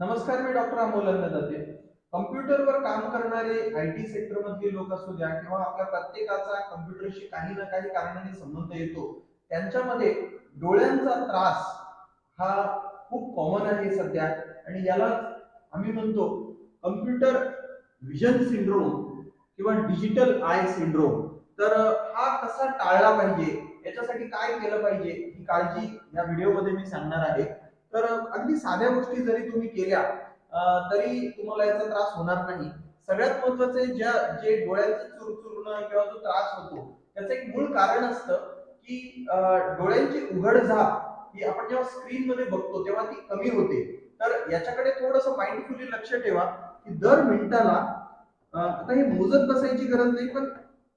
नमस्कार मी डॉक्टर अमोल अन्नदाते कम्प्युटरवर काम करणारे आय टी सेक्टरमधले लोक असू द्या किंवा आपल्या प्रत्येकाचा कम्प्युटरशी काही ना काही कारणाने संबंध येतो त्यांच्यामध्ये डोळ्यांचा त्रास हा खूप कॉमन आहे सध्या. आणि याला आम्ही म्हणतो कम्प्युटर व्हिजन सिंड्रोम किंवा डिजिटल आय सिंड्रोम तर हा कसा टाळला पाहिजे? याच्यासाठी काय केलं पाहिजे? ही काळजी या व्हिडिओमध्ये मी सांगणार आहे. तर अगदी साध्या गोष्टी जरी तुम्ही केल्या तरी तुम्हाला याचा त्रास होणार नाही. सगळ्यात महत्वाचं ज्या जे डोळ्यांचं चुरचुरणं किंवा जो त्रास होतो त्याचं एक मूळ कारण असतं की डोळ्यांची उघड झाप ही आपण जेव्हा स्क्रीन मध्ये बघतो तेव्हा ती कमी होते. तर याच्याकडे थोडस माइंडफुली लक्ष ठेवा की दर मिनिटाला आता हे मोजत बसायची गरज नाही पण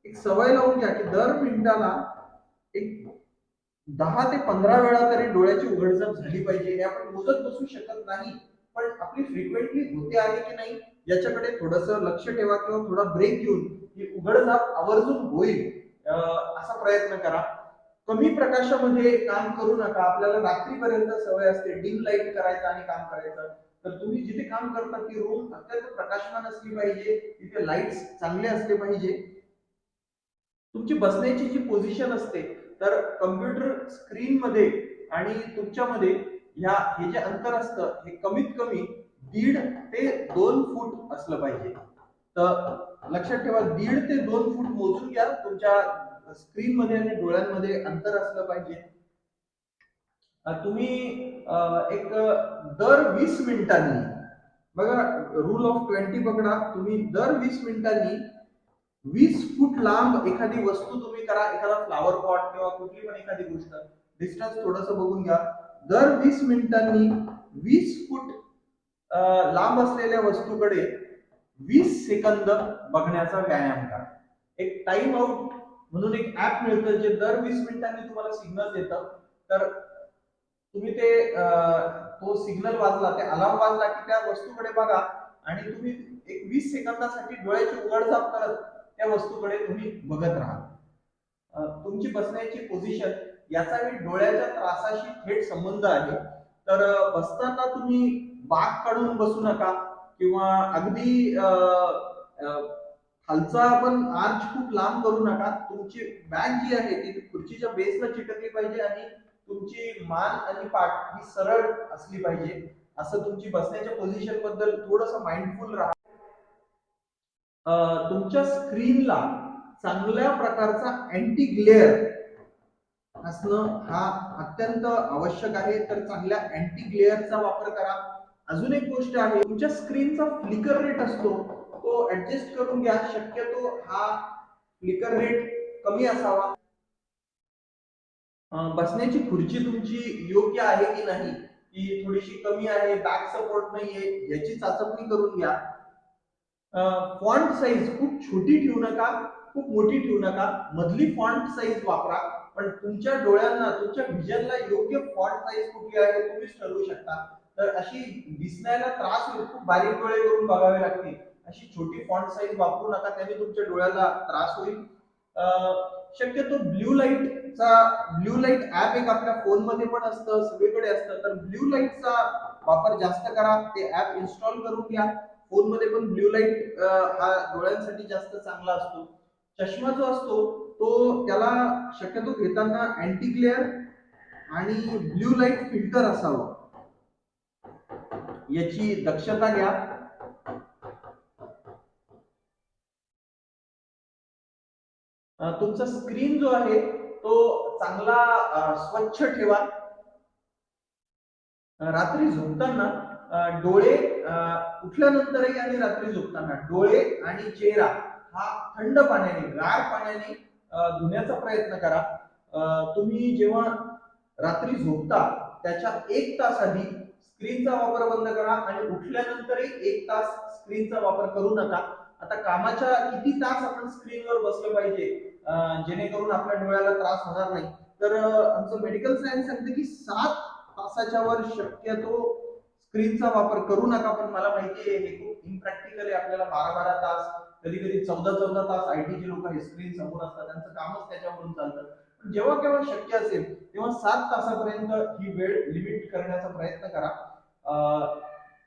एक सवय लावून घ्या की दर मिनिटाला एक दहा ते पंधरा वेळा तरी डोळ्याची उघडझाप झाली पाहिजे. हे आपण मोजत बसू शकत नाही. पण आपली फ्रिक्वेंटली होते आहे की नाही याच्याकडे थोडस लक्ष ठेवा किंवा थोडा ब्रेक घेऊन ही उघडझाप आवर्जून होईल. असा प्रयत्न करा. कमी प्रकाशामध्ये काम करू नका. आपल्याला रात्रीपर्यंत सवय असते डिम लाइट करायचं आणि काम करायचं. तर तुम्ही जिथे काम करता ती रूम अत्यंत प्रकाशमान असली पाहिजे. तिथे लाईट्स चांगले असले पाहिजे. तुमची बसण्याची जी पोझिशन असते तर कम्प्युटर स्क्रीन मध्ये आणि तुमच्यामध्ये ह्या हे जे अंतर असतं हे कमीत कमी दीड ते दोन फूट असलं पाहिजे. तर लक्षात ठेवा दीड ते दोन फूट मोजून घ्या तुमच्या स्क्रीन मध्ये आणि डोळ्यांमध्ये अंतर असलं पाहिजे. तुम्ही एक दर वीस मिनिटांनी बघा रूल ऑफ ट्वेंटी पकडा तुम्ही दर वीस मिनिटांनी वीस फूट लांब एखादी वस्तू तुम्ही करा एखादा फ्लावर पॉट किंवा कुठली पण एखादी गोष्ट डिस्टन्स थोडस बघून घ्या. दर वीस मिनिटांनी वीस फूट लांब असलेल्या वस्तूकडे वीस सेकंद बघण्याचा व्यायाम करा. एक टाइम आउट म्हणून एक ऍप मिळतं जे दर वीस मिनिटांनी तुम्हाला सिग्नल देतं. तर तुम्ही ते तो सिग्नल वाजला ते अलार्म वाजला की त्या वस्तूकडे बघा आणि तुम्ही एक वीस सेकंदासाठी डोळ्याची उघडझाप करत त्या वस्तूकडे तुम्ही बघत राहा तुमची बसण्याची पोझिशन याचाही डोळ्याच्या त्रासाशी थेट संबंध आहे. तर बसताना तुम्ही बाग काढून बसू नका किंवा अगदी खालचा पण आर्च खूप लांब करू नका. तुमची बॅग जी आहे ती खुर्चीच्या बेसला चिटकली पाहिजे आणि तुमची मान आणि पाठ ही सरळ असली पाहिजे. असं तुमची बसण्याच्या पोझिशनबद्दल थोडस माइंडफुल राहा. तुमच्या स्क्रीनला चांगल्या प्रकारचा अँटी ग्लेअर असणं हा अत्यंत आवश्यक आहे. तर चांगल्या अँटी ग्लेअरचा वापर करा. अजून एक गोष्ट आहे तुमच्या स्क्रीनचा फ्लिकर रेट असतो तो ऍडजस्ट करून घ्या. शक्यतो हा फ्लिकर रेट कमी असावा. बसण्याची खुर्ची तुमची योग्य आहे की नाही की थोडीशी कमी आहे बॅक सपोर्ट नाहीये याची चाचपणी करून घ्या. फॉन्ट साईज खूप छोटी ठेवू नका खूप मोठी ठेवू नका. मधली फॉन्ट साईज वापरा पण तुमच्या डोळ्यांना तुमच्या व्हिजनला योग्य फॉन्ट साईज कुठली आहे तुम्हीच ठरवू शकता. तर अशी दिसण्याला त्रास होईल खूप बारीक डोळे करून बघावे लागतील. अशी छोटी फॉन्ट साईज वापरू नका त्याने तुमच्या डोळ्याला त्रास होईल. शक्यतो ब्ल्यू लाईटचा ब्ल्यू लाइट ऍप एक आपल्या फोनमध्ये पण असतं सगळीकडे असतं. तर ब्ल्यू लाईटचा वापर जास्त करा ते ऍप इन्स्टॉल करून घ्या. फोनमध्ये पण ब्ल्यू लाइट हा डोळ्यांसाठी जास्त चांगला असतो. चष्मा जो असतो तो त्याला शक्यतो घेताना अँटी ग्लेअर आणि ब्ल्यू लाइट फिल्टर असावं. याची दक्षता घ्या. तुमचा स्क्रीन जो आहे तो चांगला स्वच्छ ठेवा. रात्री झोपताना डोळे उठल्यानंतरही आणि रात्री झोपताना डोळे आणि चेहरा हा थंड पाण्याने गार पाण्याने धुण्याचा प्रयत्न करा. तुम्ही जेव्हा रात्री झोपता त्याच्या एक तास आधी स्क्रीनचा वापर बंद करा आणि उठल्यानंतरही एक तास स्क्रीनचा वापर करू नका. आता कामाच्या किती तास आपण स्क्रीनवर बसलं पाहिजे जेणेकरून आपल्या डोळ्याला त्रास होणार नाही? तर आमचं मेडिकल सायन्स सांगतं की सात तासाच्या वर शक्यतो स्क्रीनचा वापर करू नका पण मला माहिती आहे हे खूप इम्प्रॅक्टिकल आहे आपल्याला बारा बारा तास कधी कधी चौदा चौदा तास आय टी लोक हे स्क्रीन समोर असतात त्यांचं कामच त्याच्यावरून चालतं. पण जेव्हा केव्हा शक्य असेल तेव्हा सात तासापर्यंत ही वेळ लिमिट करण्याचा प्रयत्न करा.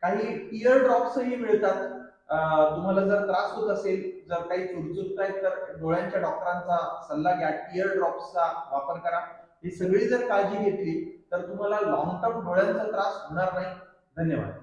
काही इयर ड्रॉप्सही मिळतात. तुम्हाला जर त्रास होत असेल जर काही चुरचुरत आहेत तर डोळ्यांच्या डॉक्टरांचा सल्ला घ्या. टिअर ड्रॉप्सचा वापर करा. ही सगळी जर काळजी घेतली तर तुम्हाला लॉंग टर्म डोळ्यांचा त्रास होणार नाही. धन्यवाद.